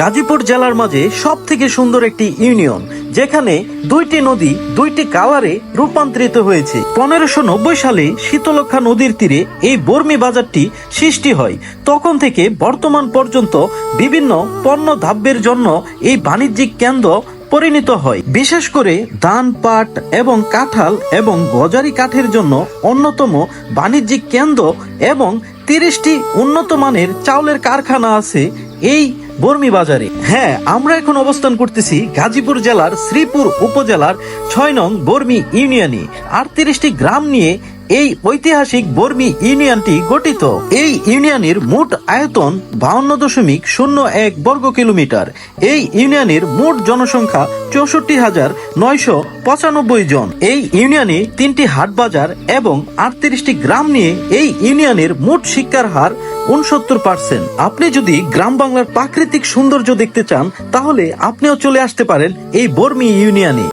গাজীপুর জেলার মাঝে সব থেকে সুন্দর একটি ইউনিয়ন, যেখানে দুইটি নদী, দুইটি কালারে রূপান্তরিত হয়েছে। পনেরোশো নব্বই সালে শীতলক্ষা নদীর তীরে এই বর্মি বাজারটি সৃষ্টি হয়। তখন থেকে বর্তমান পর্যন্ত বিভিন্ন পণ্য ধাব্যের জন্য এই বাণিজ্যিক কেন্দ্র পরিণত হয়। বিশেষ করে ধান, পাট এবং কাঁঠাল এবং গজারি কাঠের জন্য অন্যতম বাণিজ্যিক কেন্দ্র এবং তিরিশটি উন্নত মানের চাউলের কারখানা আছে এই বর্মি বাজারে। হ্যাঁ আমরা এখন অবস্থান করতেছি গাজীপুর জেলার শ্রীপুর উপজেলার ছয় নং বর্মি ইউনিয়নে। আটত্রিশটি গ্রাম নিয়ে এই ঐতিহাসিক বর্মি ইউনিয়নটি গঠিত। এই ইউনিয়নের মোট আয়তন বাউন্ন দশমিক শূন্য এক বর্গ কিলোমিটার। এই ইউনিয়নের মোট জনসংখ্যা চৌষট্টি হাজার নয়শো পঁচানব্বই জন। এই ইউনিয়নে তিনটি হাট বাজার এবং আটত্রিশটি গ্রাম নিয়ে এই ইউনিয়নের মোট শিক্ষার হার উনসত্তর পার্সেন্ট। আপনি যদি গ্রাম বাংলার প্রাকৃতিক সৌন্দর্য দেখতে চান, তাহলে আপনিও চলে আসতে পারেন এই বর্মি ইউনিয়নে।